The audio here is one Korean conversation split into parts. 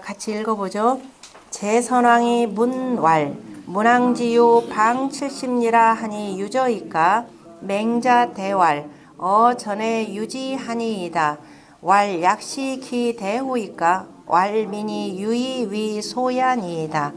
같이 읽어보죠. 제선왕이 문왈 문왕지유 방 70리라 하니 유저이까 맹자 대왈 어 전에 유지하니이다. 왈 약시기 대후이까 왈민이 유이 위 소야니이다.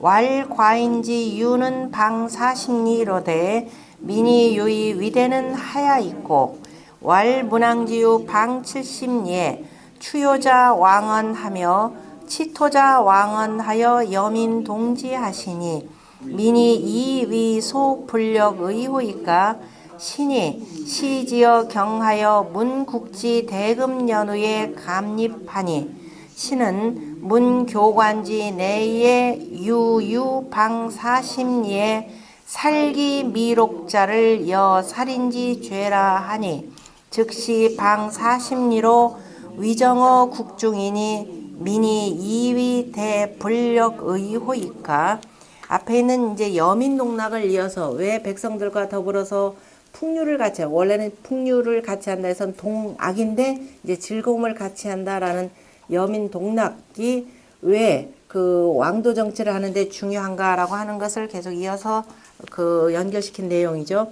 왈 과인지 유는 방 40리로되 민이 유이 위대는 하야 있고 왈 문왕지유 방 70리에 추요자 왕언하며 치토자 왕언하여 여민 동지하시니 민이 이위 소 불력 의호이까 신이 시지어 경하여 문국지 대금 연후에 감립하니 신은 문교관지 내에 유유 방사심리에 살기 미록자를 여 살인지 죄라 하니 즉시 방사심리로 위정어 국중이니 민이 이위 대불력 의호이까 앞에 있는 이제 여민농락을 이어서 왜 백성들과 더불어서 풍류를 같이 원래는 풍류를 같이 한다 해서 동악인데 이제 즐거움을 같이 한다라는 여민동락이 왜 그 왕도 정치를 하는데 중요한가라고 하는 것을 계속 이어서 그 연결시킨 내용이죠.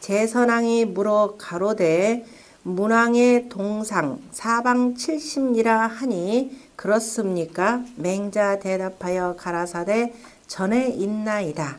제선왕이 물어 가로되 문왕의 동상 사방 70이라 하니 그렇습니까? 맹자 대답하여 가라사대 전에 있나이다.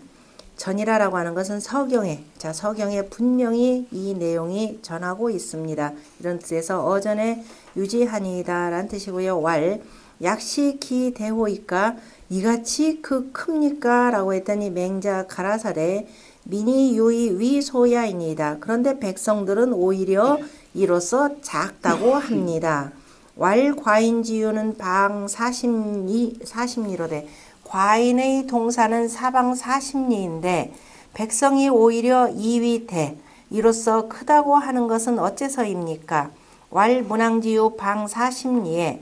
전이라라고 하는 것은 서경에 자 서경에 분명히 이 내용이 전하고 있습니다. 이런 뜻에서 어전에 유지하니이다라는 뜻이고요. 왈 약시기 대호이까 이같이 그 큽니까? 라고 했더니 맹자 가라사대 미니 유이 위소야입니다. 그런데 백성들은 오히려 이로써 작다고 합니다. 왈 과인지유는 방 40리, 40리로되 과인의 동사는 사방 40리인데 백성이 오히려 2위대 이로써 크다고 하는 것은 어째서입니까? 왈 문왕지유 방 40리에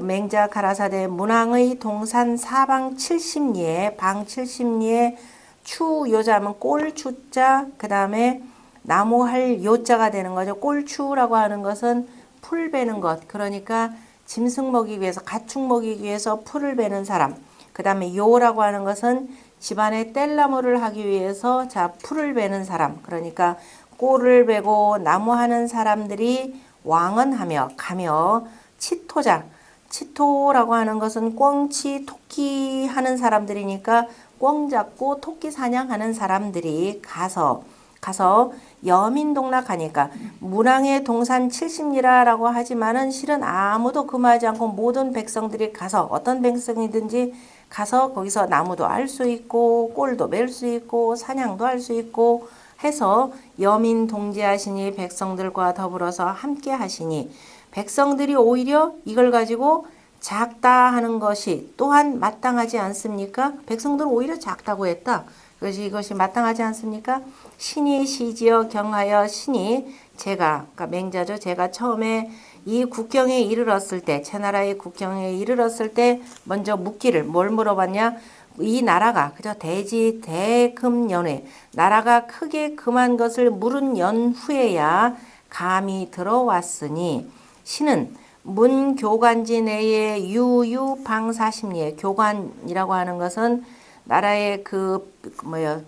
맹자 가라사대 문왕의 동산 사방 70리에 방 70리에 추 요자면 꼴추자 그 다음에 나무할 요자가 되는 거죠. 꼴추라고 하는 것은 풀 베는 것. 그러니까 짐승 먹이기 위해서 가축 먹이기 위해서 풀을 베는 사람. 그 다음에 요라고 하는 것은 집안에 뗄나무를 하기 위해서 자 풀을 베는 사람. 그러니까 꼴을 베고 나무 하는 사람들이 왕언하며 가며 치토자. 치토라고 하는 것은 꿩치 토끼 하는 사람들이니까 꿩 잡고 토끼 사냥하는 사람들이 가서 가서 여민동락하니까 문왕의 동산 70리라라고 하지만은 실은 아무도 금하지 않고 모든 백성들이 가서 어떤 백성이든지 가서 거기서 나무도 알 수 있고 꼴도 멜수 있고 사냥도 할 수 있고 해서 여민 동지하시니 백성들과 더불어서 함께 하시니 백성들이 오히려 이걸 가지고 작다 하는 것이 또한 마땅하지 않습니까? 백성들은 오히려 작다고 했다. 그것이 이것이 마땅하지 않습니까? 신이 시지어 경하여 신이 제가 그러니까 맹자죠. 제가 처음에 이 국경에 이르렀을 때 제 나라의 국경에 이르렀을 때 먼저 묻기를 뭘 물어봤냐? 이 나라가 그저 대지 대금연회 나라가 크게 금한 것을 물은 연후에야 감이 들어왔으니 신은 문교관지 내에 유유 방사심리에 교관이라고 하는 것은 나라의 그 뭐야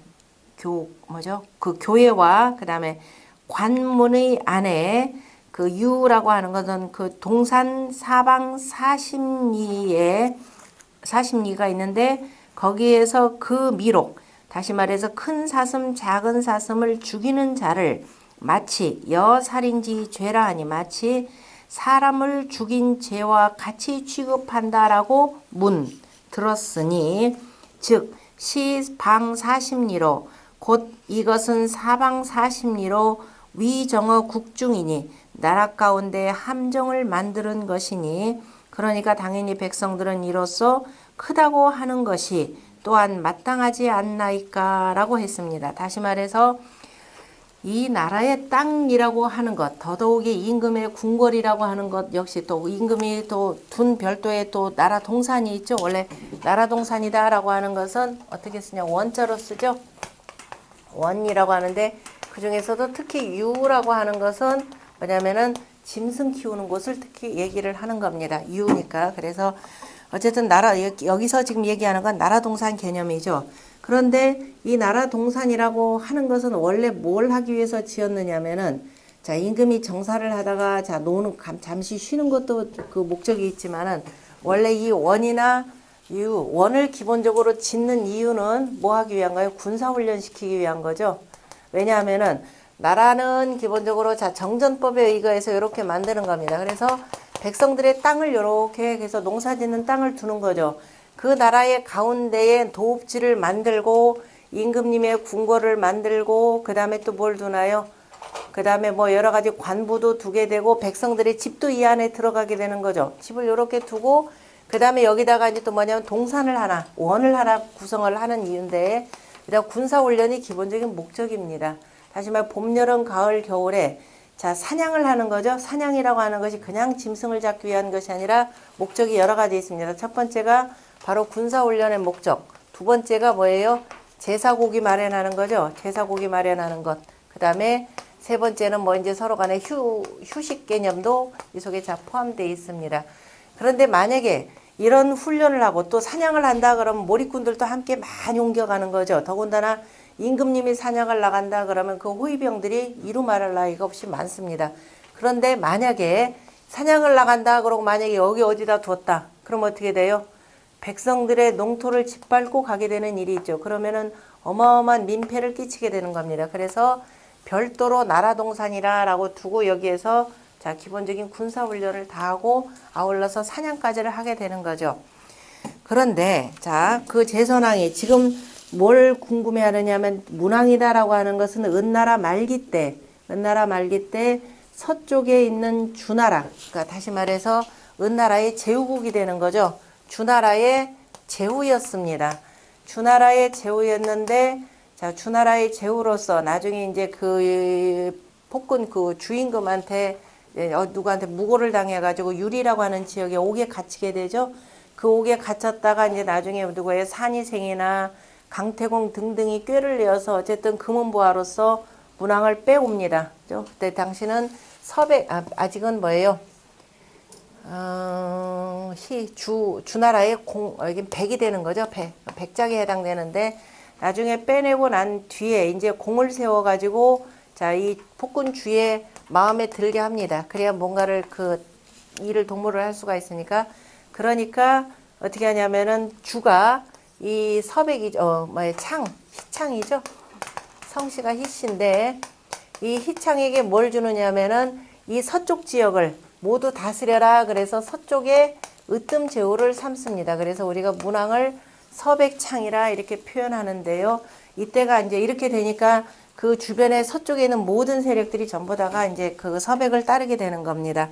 교 뭐죠? 그 교회와 그 다음에 관문의 안에 그 유라고 하는 것은 그 동산 사방 사십리에 사십리가 있는데 거기에서 그 미록 다시 말해서 큰 사슴 작은 사슴을 죽이는 자를 마치 여살인지 죄라 하니 마치 사람을 죽인 죄와 같이 취급한다라고 문 들었으니 즉 시방 사십리로 곧 이것은 사방 사십리로 위정어 국중이니 나라 가운데 함정을 만드는 것이니 그러니까 당연히 백성들은 이로써 크다고 하는 것이 또한 마땅하지 않나이까 라고 했습니다. 다시 말해서 이 나라의 땅이라고 하는 것, 더더욱이 임금의 궁궐이라고 하는 것 역시 또 임금이 또 둔 별도의 또 나라 동산이 있죠. 원래 나라 동산이다라고 하는 것은 어떻게 쓰냐 원자로 쓰죠. 원이라고 하는데 그 중에서도 특히 유라고 하는 것은 뭐냐면은 짐승 키우는 곳을 특히 얘기를 하는 겁니다. 유니까 그래서 어쨌든 나라 여기- 여기서 지금 얘기하는 건 나라 동산 개념이죠. 그런데 이 나라 동산이라고 하는 것은 원래 뭘 하기 위해서 지었느냐면은 자 임금이 정사를 하다가 자 노는 감- 잠시 쉬는 것도 그 목적이 있지만은 원래 이 원이나 유 원을 기본적으로 짓는 이유는 뭐 하기 위한가요? 군사 훈련 시키기 위한 거죠. 왜냐하면은 나라는 기본적으로 자 정전법에 의거해서 이렇게 만드는 겁니다. 그래서 백성들의 땅을 이렇게 해서 농사짓는 땅을 두는 거죠. 그 나라의 가운데에 도읍지를 만들고 임금님의 궁궐을 만들고 그 다음에 또 뭘 두나요? 그 다음에 뭐 여러 가지 관부도 두게 되고 백성들의 집도 이 안에 들어가게 되는 거죠. 집을 이렇게 두고 그 다음에 여기다가 이제 또 뭐냐면 동산을 하나, 원을 하나 구성을 하는 이유인데 일단 군사훈련이 기본적인 목적입니다. 다시 말해 봄, 여름, 가을, 겨울에 자 사냥을 하는 거죠. 사냥이라고 하는 것이 그냥 짐승을 잡기 위한 것이 아니라 목적이 여러 가지 있습니다. 첫 번째가 바로 군사훈련의 목적. 두 번째가 뭐예요? 제사고기 마련하는 거죠. 제사고기 마련하는 것. 그 다음에 세 번째는 뭐 이제 서로 간의 휴, 휴식 개념도 이 속에 다 포함되어 있습니다. 그런데 만약에 이런 훈련을 하고 또 사냥을 한다 그러면 몰입꾼들도 함께 많이 옮겨가는 거죠. 더군다나 임금님이 사냥을 나간다 그러면 그 호위병들이 이루 말할 나위가 없이 많습니다. 그런데 만약에 사냥을 나간다 그러고 만약에 여기 어디다 뒀다 그럼 어떻게 돼요? 백성들의 농토를 짓밟고 가게 되는 일이 있죠. 그러면은 어마어마한 민폐를 끼치게 되는 겁니다. 그래서 별도로 나라동산이라라고 두고 여기에서 자 기본적인 군사훈련을 다 하고 아울러서 사냥까지를 하게 되는 거죠. 그런데 자그 제선왕이 지금 뭘 궁금해하느냐면 문왕이다라고 하는 것은 은나라 말기 때 은나라 말기 때 서쪽에 있는 주나라 그러니까 다시 말해서 은나라의 제후국이 되는 거죠. 주나라의 제후였습니다. 주나라의 제후였는데 자 주나라의 제후로서 나중에 이제 그 폭군 그 주임금한테 예, 어, 누구한테 무고를 당해가지고 유리라고 하는 지역에 옥에 갇히게 되죠. 그 옥에 갇혔다가 이제 나중에 누구의 산이생이나 강태공 등등이 꾀를 내어서 어쨌든 금은부하로서 문왕을 빼옵니다. 그때 당시는 서백 아, 아직은 뭐예요? 어, 희, 주, 주나라의 공, 어, 여긴 백이 되는 거죠. 백. 백작에 해당되는데, 나중에 빼내고 난 뒤에 이제 공을 세워가지고, 자, 이 폭군 주에 마음에 들게 합니다. 그래야 뭔가를 그 일을 동무를 할 수가 있으니까. 그러니까 어떻게 하냐면은 주가 이 서백이, 어, 뭐예 창, 희창이죠. 성씨가 희씨인데, 이 희창에게 뭘 주느냐면은 이 서쪽 지역을 모두 다스려라. 그래서 서쪽에 으뜸 제후를 삼습니다. 그래서 우리가 문왕을 서백창이라 이렇게 표현하는데요. 이때가 이제 이렇게 되니까 그 주변에 서쪽에 있는 모든 세력들이 전부 다가 이제 그 서백을 따르게 되는 겁니다.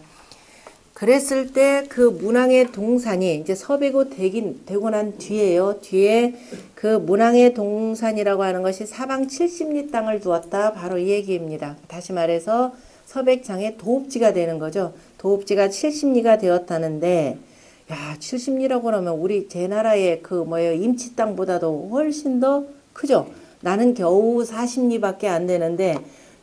그랬을 때 그 문왕의 동산이 이제 서백고 되긴 되고 난 뒤에요. 뒤에 그 문왕의 동산이라고 하는 것이 사방 70리 땅을 두었다. 바로 이 얘기입니다. 다시 말해서 서백장의 도읍지가 되는 거죠. 도읍지가 70리가 되었다는데 야, 70리라고 그러면 우리 제 나라의 그 뭐예요? 임치 땅보다도 훨씬 더 크죠. 나는 겨우 40리밖에 안 되는데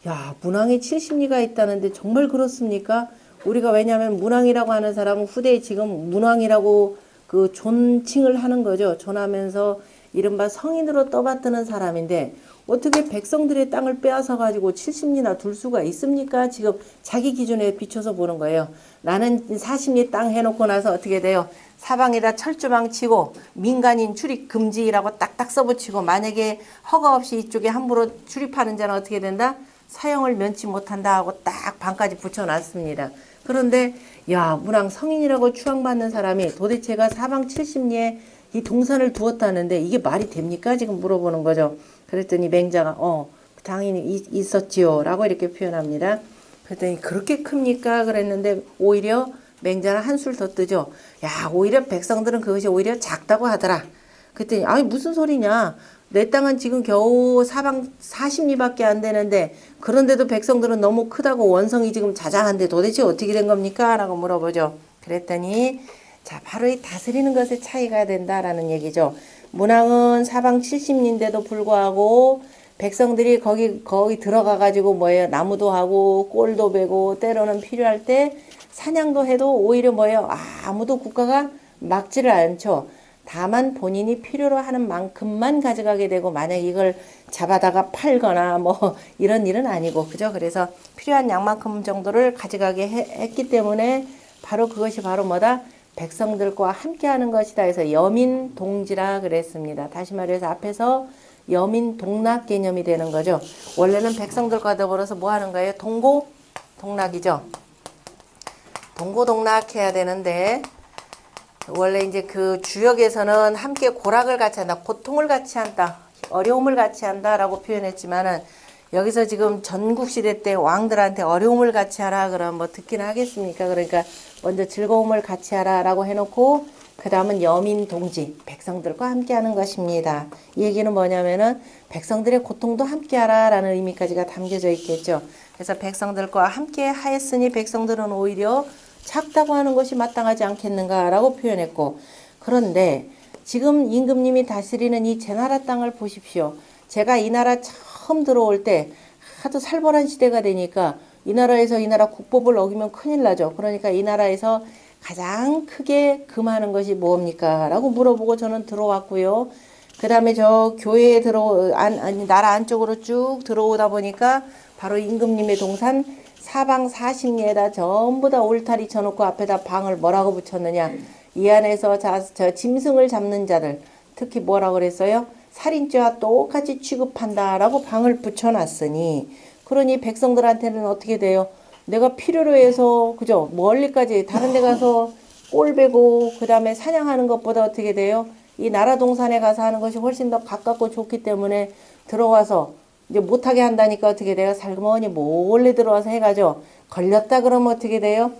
야, 문왕에 70리가 있다는데 정말 그렇습니까? 우리가 왜냐하면 문왕이라고 하는 사람은 후대에 지금 문왕이라고 그 존칭을 하는 거죠. 존하면서 이른바 성인으로 떠받드는 사람인데 어떻게 백성들의 땅을 빼앗아 가지고 70리나 둘 수가 있습니까? 지금 자기 기준에 비춰서 보는 거예요. 나는 40리 땅 해놓고 나서 어떻게 돼요? 사방에다 철조망 치고 민간인 출입 금지라고 딱딱 써붙이고 만약에 허가 없이 이쪽에 함부로 출입하는 자는 어떻게 된다? 사형을 면치 못한다 하고 딱 반까지 붙여놨습니다. 그런데 야 문왕 성인이라고 추앙받는 사람이 도대체가 사방 70리에 이 동산을 두었다는데 이게 말이 됩니까? 지금 물어보는 거죠. 그랬더니 맹자가 어 당연히 있- 있었지요 라고 이렇게 표현합니다. 그랬더니 그렇게 큽니까? 그랬는데 오히려 맹자는 한술 더 뜨죠. 야 오히려 백성들은 그것이 오히려 작다고 하더라. 그랬더니 아니 무슨 소리냐? 내 땅은 지금 겨우 사방 40리밖에 안 되는데 그런데도 백성들은 너무 크다고 원성이 지금 자장한데 도대체 어떻게 된 겁니까? 라고 물어보죠. 그랬더니 자 바로 이 다스리는 것에 차이가 된다라는 얘기죠. 문왕은 사방 70리인데도 불구하고 백성들이 거기 거기 들어가 가지고 뭐예요 나무도 하고 꼴도 베고 때로는 필요할 때 사냥도 해도 오히려 뭐예요 아, 아무도 국가가 막지를 않죠. 다만 본인이 필요로 하는 만큼만 가져가게 되고 만약 이걸 잡아다가 팔거나 뭐 이런 일은 아니고 그죠? 그래서 필요한 양만큼 정도를 가져가게 해- 했기 때문에 바로 그것이 바로 뭐다? 백성들과 함께하는 것이다 해서 여민 동지라 그랬습니다. 다시 말해서 앞에서 여민 동락 개념이 되는 거죠. 원래는 백성들과 더불어서 뭐 하는 거예요? 동고 동락이죠. 동고 동락 해야 되는데 원래 이제 그 주역에서는 함께 고락을 같이 한다, 고통을 같이 한다, 어려움을 같이 한다라고 표현했지만은 여기서 지금 전국 시대 때 왕들한테 어려움을 같이 하라 그러면 뭐 듣기는 하겠습니까? 그러니까 먼저 즐거움을 같이 하라라고 해놓고 그 다음은 여민 동지 백성들과 함께하는 것입니다. 이 얘기는 뭐냐면은 백성들의 고통도 함께하라라는 의미까지가 담겨져 있겠죠. 그래서 백성들과 함께 하였으니 백성들은 오히려 작다고 하는 것이 마땅하지 않겠는가라고 표현했고 그런데 지금 임금님이 다스리는 이 제 나라 땅을 보십시오. 제가 이 나라 처음 들어올 때 하도 살벌한 시대가 되니까 이 나라에서 이 나라 국법을 어기면 큰일 나죠. 그러니까 이 나라에서 가장 크게 금하는 것이 뭡니까? 라고 물어보고 저는 들어왔고요. 그 다음에 저 교회에 들어, 안, 아니, 나라 안쪽으로 쭉 들어오다 보니까 바로 임금님의 동산 사방 사십리에다 전부 다 울타리 쳐놓고 앞에다 방을 뭐라고 붙였느냐. 이 안에서 자, 저 짐승을 잡는 자들, 특히 뭐라고 그랬어요? 살인죄와 똑같이 취급한다라고 방을 붙여놨으니, 그러니 백성들한테는 어떻게 돼요? 내가 필요로 해서, 그죠? 멀리까지 다른 데 가서 꼴배고, 그 다음에 사냥하는 것보다 어떻게 돼요? 이 나라 동산에 가서 하는 것이 훨씬 더 가깝고 좋기 때문에 들어와서 이제 못하게 한다니까 어떻게 돼요? 살그머니 몰래 들어와서 해가지고 걸렸다 그러면 어떻게 돼요?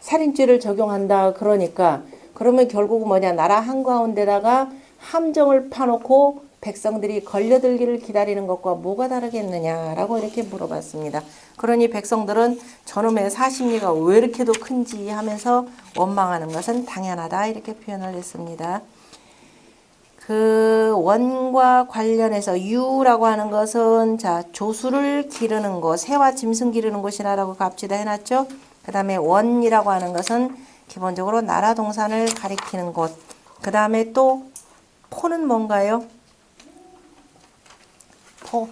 살인죄를 적용한다 그러니까 그러면 결국 뭐냐 나라 한가운데다가 함정을 파놓고 백성들이 걸려들기를 기다리는 것과 뭐가 다르겠느냐라고 이렇게 물어봤습니다. 그러니 백성들은 저놈의 사심리가 왜 이렇게도 큰지 하면서 원망하는 것은 당연하다 이렇게 표현을 했습니다. 그 원과 관련해서 유라고 하는 것은 자 조수를 기르는 곳, 새와 짐승 기르는 곳이라고 갑시다 해놨죠. 그 다음에 원이라고 하는 것은 기본적으로 나라 동산을 가리키는 곳. 그 다음에 또 포는 뭔가요? 포.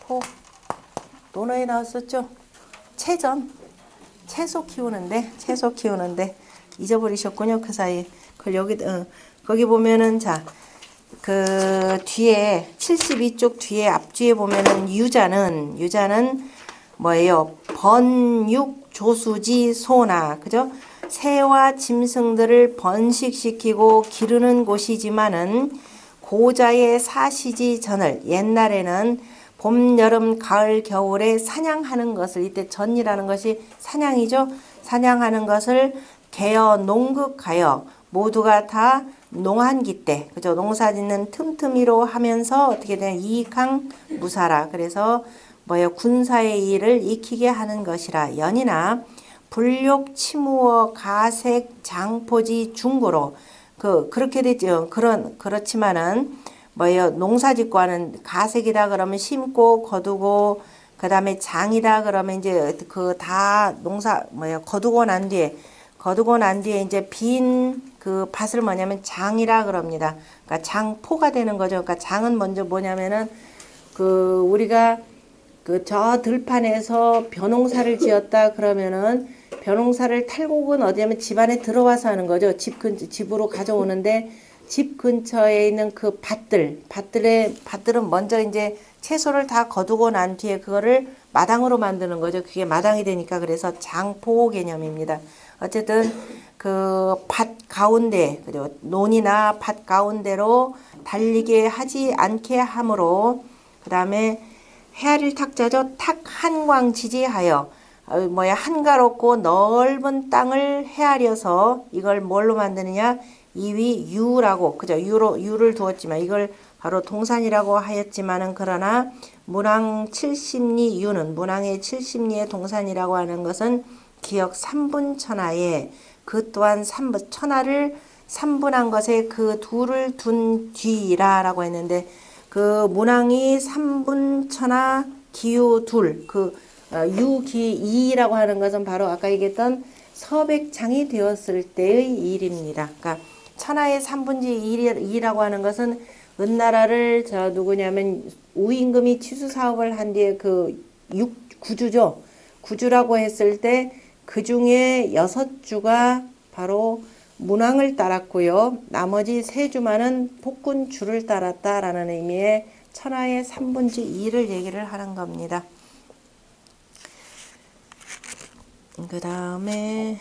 포. 논어에 나왔었죠. 채전. 채소 키우는데 채소 키우는데 잊어버리셨군요 그 사이 그 여기 어, 거기 보면은 자 그 뒤에 72쪽 뒤에 앞뒤에 보면은 유자는 유자는 뭐예요 번육 조수지 소나 그죠 새와 짐승들을 번식시키고 기르는 곳이지만은 고자의 사시지 전을 옛날에는 봄, 여름, 가을, 겨울에 사냥하는 것을 이때 전이라는 것이 사냥이죠. 사냥하는 것을 개어 농극하여 모두가 다 농한기 때 그죠? 농사 짓는 틈틈이로 하면서 어떻게 되냐? 이익항 무사라. 그래서 뭐예요? 군사의 일을 익히게 하는 것이라. 연이나 불욕 치무어 가색 장포지 중고로 그 그렇게 되죠 그런 그렇지만은 뭐예요 농사짓고 하는 가색이다 그러면 심고 거두고 그 다음에 장이다 그러면 이제 그 다 농사 뭐예요 거두고 난 뒤에 거두고 난 뒤에 이제 빈 그 밭을 뭐냐면 장이라 그럽니다. 그러니까 장포가 되는 거죠. 그러니까 장은 먼저 뭐냐면은 그 우리가 그 저 들판에서 벼농사를 지었다 그러면은 벼농사를 탈곡은 어디냐면 집 안에 들어와서 하는 거죠. 집 근, 집으로 가져오는데 집 근처에 있는 그 밭들, 밭들의, 밭들은 먼저 이제 채소를 다 거두고 난 뒤에 그거를 마당으로 만드는 거죠. 그게 마당이 되니까 그래서 장포 개념입니다. 어쨌든 그 밭 가운데, 그리고 논이나 밭 가운데로 달리게 하지 않게 함으로, 그 다음에 헤아릴 탁자죠. 탁 한광 지지하여 어, 뭐야 한가롭고 넓은 땅을 헤아려서 이걸 뭘로 만드느냐? 이위 유라고. 그죠? 유로 유를 두었지만 이걸 바로 동산이라고 하였지만은 그러나 문왕 70리 유는 문왕의 70리의 동산이라고 하는 것은 기억 3분 천하에 그 또한 3분 천하를 3분한 것에 그 둘을 둔 뒤라라고 했는데 그 문왕이 3분 천하 기호 둘, 그 어, 유기이라고 하는 것은 바로 아까 얘기했던 서백창이 되었을 때의 일입니다. 그러니까 천하의 3분지 1이라고 하는 것은 은나라를 저 누구냐면 우임금이 취수 사업을 한 뒤에 그 육, 구주죠. 구주라고 했을 때 그 중에 여섯 주가 바로 문왕을 따랐고요. 나머지 세 주만은 폭군 주를 따랐다라는 의미의 천하의 3분지 2를 얘기를 하는 겁니다. 그 다음에